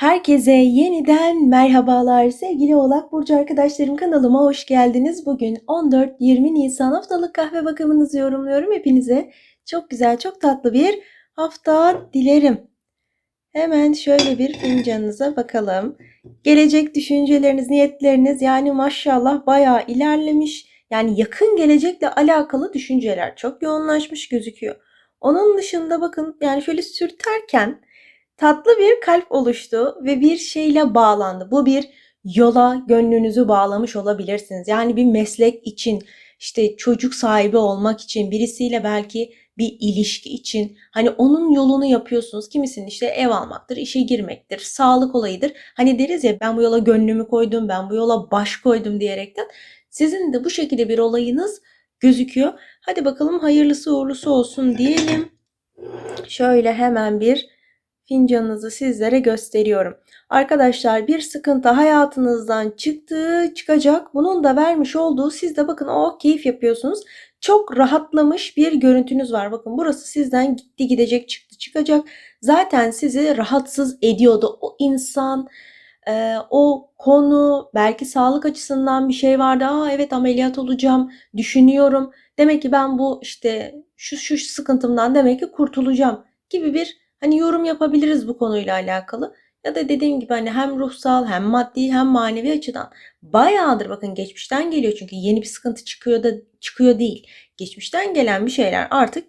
Herkese yeniden merhabalar sevgili Oğlak Burcu arkadaşlarım kanalıma hoş geldiniz. Bugün 14-20 Nisan haftalık kahve bakımınızı yorumluyorum. Hepinize çok güzel çok tatlı bir hafta dilerim. Hemen şöyle bir fincanınıza bakalım. Gelecek düşünceleriniz, niyetleriniz yani maşallah bayağı ilerlemiş. Yani yakın gelecekle alakalı düşünceler çok yoğunlaşmış gözüküyor. Onun dışında bakın yani şöyle sürterken tatlı bir kalp oluştu ve bir şeyle bağlandı. Bu bir yola gönlünüzü bağlamış olabilirsiniz. Yani bir meslek için, işte çocuk sahibi olmak için, birisiyle belki bir ilişki için hani onun yolunu yapıyorsunuz. Kimisinin işte ev almaktır, işe girmektir, sağlık olayıdır. Hani deriz ya ben bu yola gönlümü koydum, ben bu yola baş koydum diyerekten. Sizin de bu şekilde bir olayınız gözüküyor. Hadi bakalım hayırlısı uğurlusu olsun diyelim. Şöyle hemen bir fincanınızı sizlere gösteriyorum. Arkadaşlar bir sıkıntı hayatınızdan çıktı, çıkacak. Bunun da vermiş olduğu siz de bakın o oh, keyif yapıyorsunuz. Çok rahatlamış bir görüntünüz var. Bakın burası sizden gitti gidecek çıktı çıkacak. Zaten sizi rahatsız ediyordu. O insan, e, o konu belki sağlık açısından bir şey vardı. Aa evet ameliyat olacağım düşünüyorum. Demek ki ben bu işte şu şu sıkıntımdan demek ki kurtulacağım gibi bir Hani yorum yapabiliriz bu konuyla alakalı. Ya da dediğim gibi hani hem ruhsal hem maddi hem manevi açıdan bayağıdır bakın geçmişten geliyor çünkü yeni bir sıkıntı çıkıyor da çıkıyor değil. Geçmişten gelen bir şeyler artık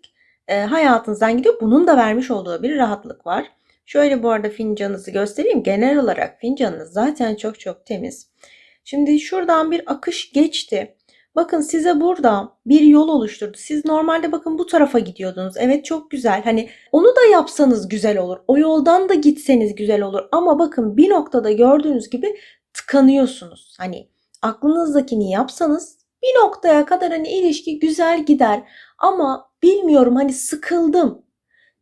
e, hayatınızdan gidiyor. Bunun da vermiş olduğu bir rahatlık var. Şöyle bu arada fincanınızı göstereyim. Genel olarak fincanınız zaten çok çok temiz. Şimdi şuradan bir akış geçti. Bakın size burada bir yol oluşturdu. Siz normalde bakın bu tarafa gidiyordunuz. Evet çok güzel. Hani onu da yapsanız güzel olur. O yoldan da gitseniz güzel olur. Ama bakın bir noktada gördüğünüz gibi tıkanıyorsunuz. Hani aklınızdakini yapsanız bir noktaya kadar hani ilişki güzel gider. Ama bilmiyorum hani sıkıldım.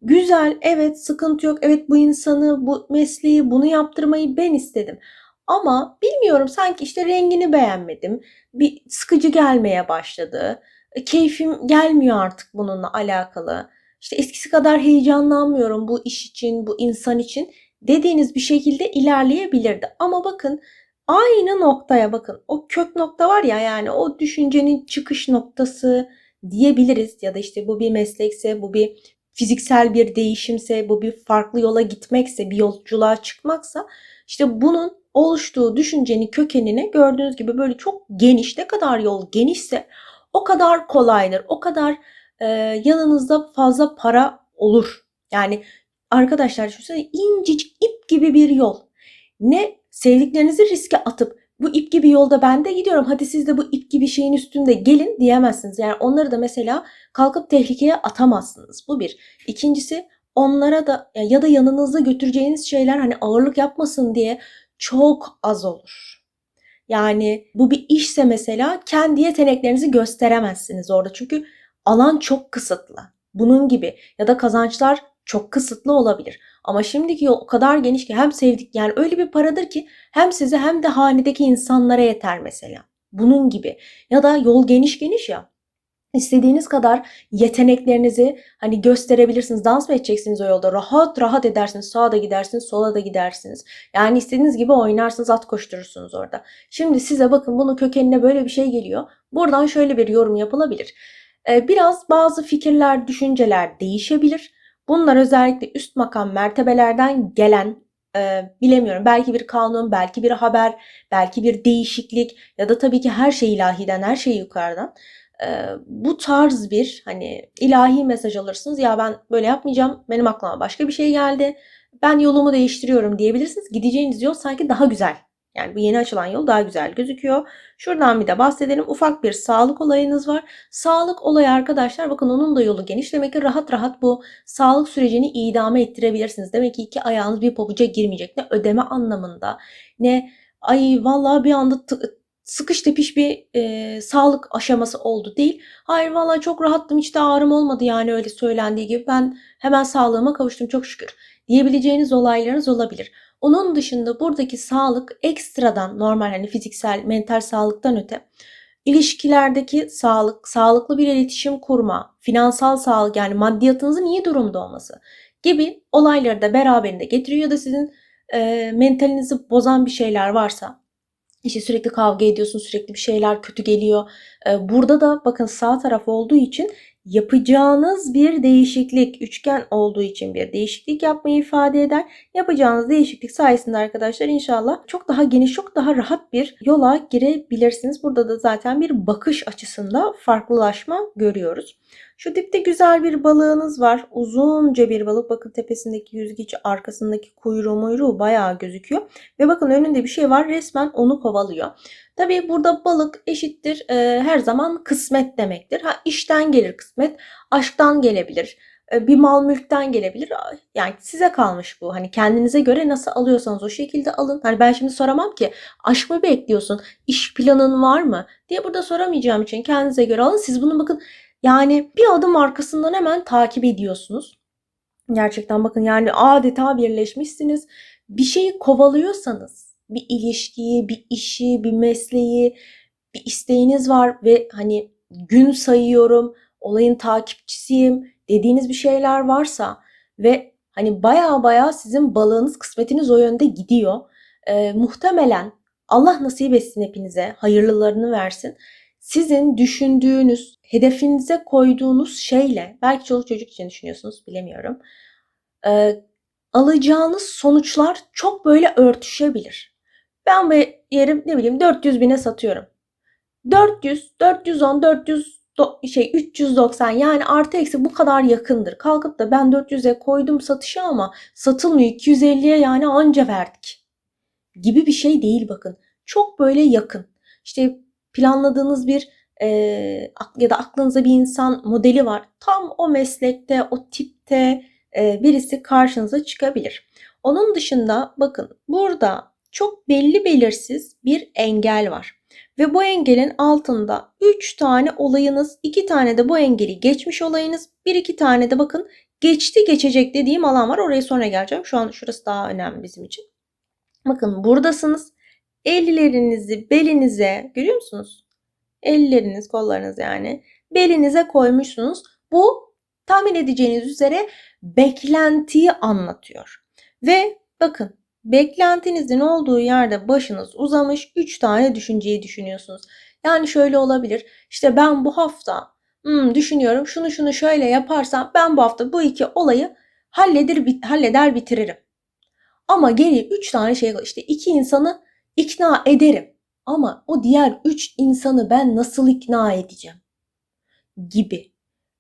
Güzel evet sıkıntı yok. Evet bu insanı bu mesleği bunu yaptırmayı ben istedim. Ama bilmiyorum sanki işte rengini beğenmedim. Bir sıkıcı gelmeye başladı. E, keyfim gelmiyor artık bununla alakalı. İşte eskisi kadar heyecanlanmıyorum bu iş için, bu insan için dediğiniz bir şekilde ilerleyebilirdi. Ama bakın aynı noktaya bakın. O kök nokta var ya yani o düşüncenin çıkış noktası diyebiliriz ya da işte bu bir meslekse, bu bir fiziksel bir değişimse, bu bir farklı yola gitmekse, bir yolculuğa çıkmaksa işte bunun oluştuğu düşüncenin kökenine gördüğünüz gibi böyle çok geniş ne kadar yol genişse o kadar kolaydır. O kadar e, yanınızda fazla para olur. Yani arkadaşlar düşünsene incecik ip gibi bir yol. Ne sevdiklerinizi riske atıp bu ip gibi yolda ben de gidiyorum. Hadi siz de bu ip gibi şeyin üstünde gelin diyemezsiniz. Yani onları da mesela kalkıp tehlikeye atamazsınız. Bu bir. İkincisi onlara da ya da yanınızda götüreceğiniz şeyler hani ağırlık yapmasın diye çok az olur. Yani bu bir işse mesela kendi yeteneklerinizi gösteremezsiniz orada. Çünkü alan çok kısıtlı. Bunun gibi ya da kazançlar çok kısıtlı olabilir. Ama şimdiki yol o kadar geniş ki hem sevdik yani öyle bir paradır ki hem size hem de hanedeki insanlara yeter mesela. Bunun gibi. Ya da yol geniş geniş ya. İstediğiniz kadar yeteneklerinizi hani gösterebilirsiniz. Dans mı edeceksiniz o yolda? Rahat rahat edersiniz. Sağa da gidersiniz, sola da gidersiniz. Yani istediğiniz gibi oynarsınız, at koşturursunuz orada. Şimdi size bakın bunun kökenine böyle bir şey geliyor. Buradan şöyle bir yorum yapılabilir. Biraz bazı fikirler, düşünceler değişebilir. Bunlar özellikle üst makam mertebelerden gelen e, bilemiyorum. Belki bir kanun, belki bir haber, belki bir değişiklik ya da tabii ki her şey ilahiden, her şey yukarıdan bu tarz bir hani ilahi mesaj alırsınız. Ya ben böyle yapmayacağım. Benim aklıma başka bir şey geldi. Ben yolumu değiştiriyorum diyebilirsiniz. Gideceğiniz yol sanki daha güzel. Yani bu yeni açılan yol daha güzel gözüküyor. Şuradan bir de bahsedelim. Ufak bir sağlık olayınız var. Sağlık olayı arkadaşlar bakın onun da yolu geniş. Demek ki rahat rahat bu sağlık sürecini idame ettirebilirsiniz. Demek ki iki ayağınız bir pabuca girmeyecek. Ne ödeme anlamında ne ay vallahi bir anda sıkış tepiş bir e, sağlık aşaması oldu değil. Hayır valla çok rahattım hiç de ağrım olmadı yani öyle söylendiği gibi. Ben hemen sağlığıma kavuştum çok şükür diyebileceğiniz olaylarınız olabilir. Onun dışında buradaki sağlık ekstradan normal hani fiziksel, mental sağlıktan öte ilişkilerdeki sağlık, sağlıklı bir iletişim kurma, finansal sağlık yani maddiyatınızın iyi durumda olması gibi olayları da beraberinde getiriyor ya da sizin e, mentalinizi bozan bir şeyler varsa işte sürekli kavga ediyorsun, sürekli bir şeyler kötü geliyor. Burada da bakın sağ taraf olduğu için yapacağınız bir değişiklik, üçgen olduğu için bir değişiklik yapmayı ifade eder. Yapacağınız değişiklik sayesinde arkadaşlar inşallah çok daha geniş, çok daha rahat bir yola girebilirsiniz. Burada da zaten bir bakış açısında farklılaşma görüyoruz. Şu dipte güzel bir balığınız var. Uzunca bir balık. Bakın tepesindeki yüzgeci, arkasındaki kuyruğu muyruğu bayağı gözüküyor. Ve bakın önünde bir şey var. Resmen onu kovalıyor. Tabii burada balık eşittir e, her zaman kısmet demektir. Ha işten gelir kısmet, aşktan gelebilir. E, bir mal mülkten gelebilir. Yani size kalmış bu. Hani kendinize göre nasıl alıyorsanız o şekilde alın. Hani ben şimdi soramam ki aşk mı bekliyorsun? İş planın var mı? diye burada soramayacağım için kendinize göre alın. Siz bunu bakın yani bir adım arkasından hemen takip ediyorsunuz. Gerçekten bakın yani adeta birleşmişsiniz. Bir şeyi kovalıyorsanız, bir ilişkiyi, bir işi, bir mesleği, bir isteğiniz var ve hani gün sayıyorum, olayın takipçisiyim dediğiniz bir şeyler varsa ve hani baya baya sizin balığınız, kısmetiniz o yönde gidiyor. Ee, muhtemelen Allah nasip etsin hepinize, hayırlılarını versin sizin düşündüğünüz, hedefinize koyduğunuz şeyle, belki çoluk çocuk için düşünüyorsunuz bilemiyorum, e, alacağınız sonuçlar çok böyle örtüşebilir. Ben bu yeri ne bileyim 400 bine satıyorum. 400, 410, 400 şey 390 yani artı eksi bu kadar yakındır. Kalkıp da ben 400'e koydum satışa ama satılmıyor 250'ye yani anca verdik. Gibi bir şey değil bakın. Çok böyle yakın. İşte planladığınız bir e, ya da aklınıza bir insan modeli var. Tam o meslekte, o tipte e, birisi karşınıza çıkabilir. Onun dışında bakın burada çok belli belirsiz bir engel var. Ve bu engelin altında 3 tane olayınız, 2 tane de bu engeli geçmiş olayınız, 1-2 tane de bakın geçti geçecek dediğim alan var. Oraya sonra geleceğim. Şu an şurası daha önemli bizim için. Bakın buradasınız. Ellerinizi belinize görüyor musunuz? Elleriniz, kollarınız yani belinize koymuşsunuz. Bu tahmin edeceğiniz üzere beklentiyi anlatıyor. Ve bakın beklentinizin olduğu yerde başınız uzamış 3 tane düşünceyi düşünüyorsunuz. Yani şöyle olabilir. İşte ben bu hafta hmm, düşünüyorum şunu şunu şöyle yaparsam ben bu hafta bu iki olayı halleder, halleder bitiririm. Ama geri 3 tane şey işte iki insanı ikna ederim. Ama o diğer üç insanı ben nasıl ikna edeceğim? Gibi.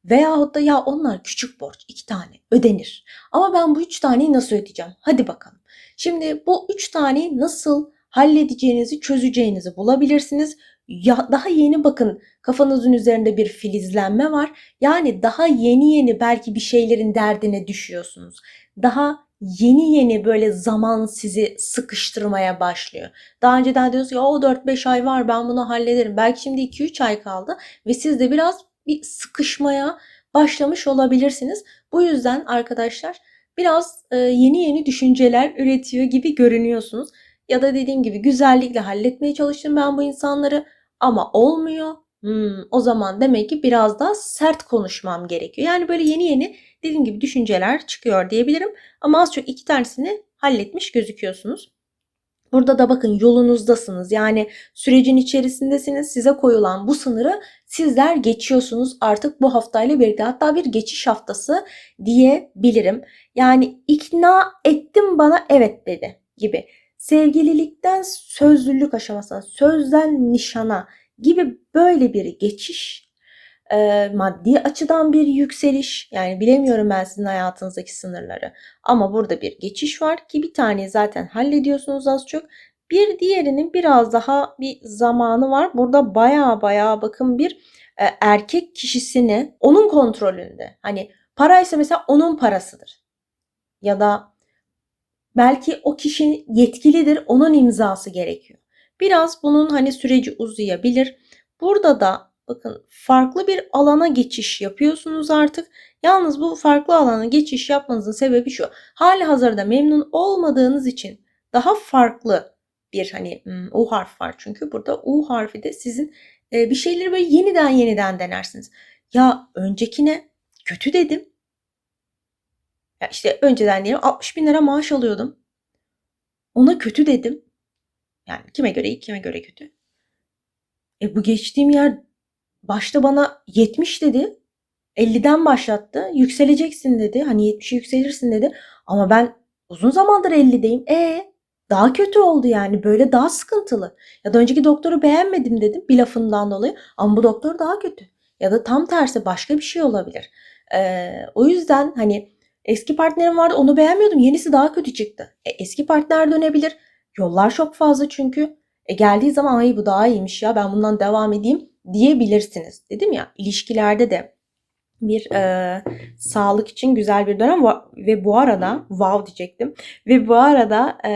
Veyahut da ya onlar küçük borç iki tane ödenir. Ama ben bu üç taneyi nasıl ödeyeceğim? Hadi bakalım. Şimdi bu üç taneyi nasıl halledeceğinizi, çözeceğinizi bulabilirsiniz. Ya daha yeni bakın kafanızın üzerinde bir filizlenme var. Yani daha yeni yeni belki bir şeylerin derdine düşüyorsunuz. Daha yeni yeni böyle zaman sizi sıkıştırmaya başlıyor. Daha önceden diyorsunuz ki o 4-5 ay var ben bunu hallederim. Belki şimdi 2-3 ay kaldı ve siz de biraz bir sıkışmaya başlamış olabilirsiniz. Bu yüzden arkadaşlar biraz e, yeni yeni düşünceler üretiyor gibi görünüyorsunuz. Ya da dediğim gibi güzellikle halletmeye çalıştım ben bu insanları ama olmuyor. Hmm, o zaman demek ki biraz daha sert konuşmam gerekiyor. Yani böyle yeni yeni dediğim gibi düşünceler çıkıyor diyebilirim. Ama az çok iki tanesini halletmiş gözüküyorsunuz. Burada da bakın yolunuzdasınız. Yani sürecin içerisindesiniz. Size koyulan bu sınırı sizler geçiyorsunuz artık bu haftayla birlikte. Hatta bir geçiş haftası diyebilirim. Yani ikna ettim bana evet dedi gibi. Sevgililikten sözlülük aşamasına, sözden nişana gibi böyle bir geçiş e, maddi açıdan bir yükseliş yani bilemiyorum ben sizin hayatınızdaki sınırları ama burada bir geçiş var ki bir tane zaten hallediyorsunuz az çok. Bir diğerinin biraz daha bir zamanı var. Burada baya baya bakın bir e, erkek kişisini onun kontrolünde hani paraysa mesela onun parasıdır. Ya da belki o kişi yetkilidir onun imzası gerekiyor biraz bunun hani süreci uzayabilir burada da Bakın farklı bir alana geçiş yapıyorsunuz artık. Yalnız bu farklı alana geçiş yapmanızın sebebi şu. Hali hazırda memnun olmadığınız için daha farklı bir hani hmm, U harf var çünkü burada U harfi de sizin e, bir şeyleri böyle yeniden yeniden denersiniz. Ya öncekine kötü dedim. Ya işte önceden diyelim 60 bin lira maaş alıyordum. Ona kötü dedim. Yani kime göre iyi, kime göre kötü. E bu geçtiğim yer başta bana 70 dedi. 50'den başlattı. Yükseleceksin dedi. Hani 70'e yükselirsin dedi. Ama ben uzun zamandır 50'deyim. E daha kötü oldu yani. Böyle daha sıkıntılı. Ya da önceki doktoru beğenmedim dedim bir lafından dolayı. Ama bu doktor daha kötü. Ya da tam tersi başka bir şey olabilir. Ee, o yüzden hani eski partnerim vardı onu beğenmiyordum. Yenisi daha kötü çıktı. E, eski partner dönebilir. Yollar çok fazla çünkü. E, geldiği zaman ay bu daha iyiymiş ya ben bundan devam edeyim diyebilirsiniz. Dedim ya ilişkilerde de bir e, sağlık için güzel bir dönem ve bu arada wow diyecektim ve bu arada e,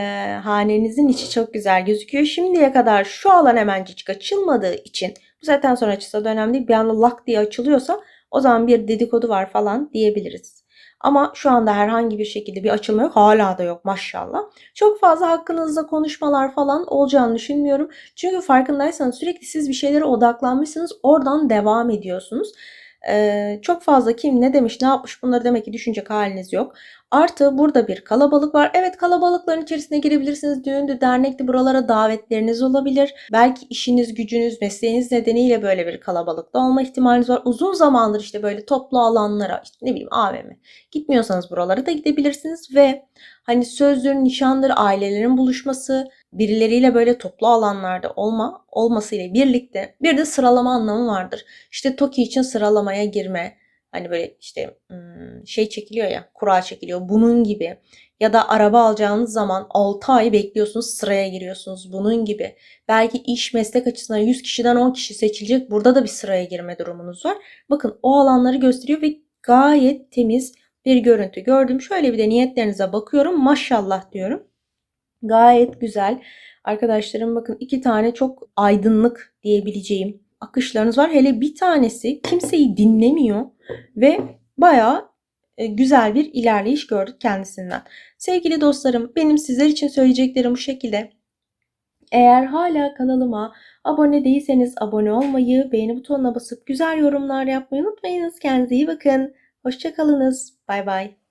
hanenizin içi çok güzel gözüküyor. Şimdiye kadar şu alan hemencik açılmadığı için bu zaten sonra açılsa da önemli değil. Bir anda lak diye açılıyorsa o zaman bir dedikodu var falan diyebiliriz. Ama şu anda herhangi bir şekilde bir açılma yok. Hala da yok maşallah. Çok fazla hakkınızda konuşmalar falan olacağını düşünmüyorum. Çünkü farkındaysanız sürekli siz bir şeylere odaklanmışsınız. Oradan devam ediyorsunuz. Ee, çok fazla kim ne demiş ne yapmış bunları demek ki düşünecek haliniz yok. Artı burada bir kalabalık var. Evet kalabalıkların içerisine girebilirsiniz. Düğündü, dernekti buralara davetleriniz olabilir. Belki işiniz, gücünüz, mesleğiniz nedeniyle böyle bir kalabalıkta olma ihtimaliniz var. Uzun zamandır işte böyle toplu alanlara, işte ne bileyim AVM gitmiyorsanız buralara da gidebilirsiniz ve hani sözdür, nişandır, ailelerin buluşması, birileriyle böyle toplu alanlarda olma olmasıyla birlikte bir de sıralama anlamı vardır. İşte TOKİ için sıralamaya girme, Hani böyle işte şey çekiliyor ya, kura çekiliyor. Bunun gibi. Ya da araba alacağınız zaman 6 ay bekliyorsunuz, sıraya giriyorsunuz. Bunun gibi. Belki iş meslek açısından 100 kişiden 10 kişi seçilecek. Burada da bir sıraya girme durumunuz var. Bakın o alanları gösteriyor ve gayet temiz bir görüntü gördüm. Şöyle bir de niyetlerinize bakıyorum. Maşallah diyorum. Gayet güzel. Arkadaşlarım bakın iki tane çok aydınlık diyebileceğim akışlarınız var. Hele bir tanesi kimseyi dinlemiyor ve bayağı e, güzel bir ilerleyiş gördük kendisinden. Sevgili dostlarım benim sizler için söyleyeceklerim bu şekilde. Eğer hala kanalıma abone değilseniz abone olmayı, beğeni butonuna basıp güzel yorumlar yapmayı unutmayınız. Kendinize iyi bakın. Hoşçakalınız. Bay bay.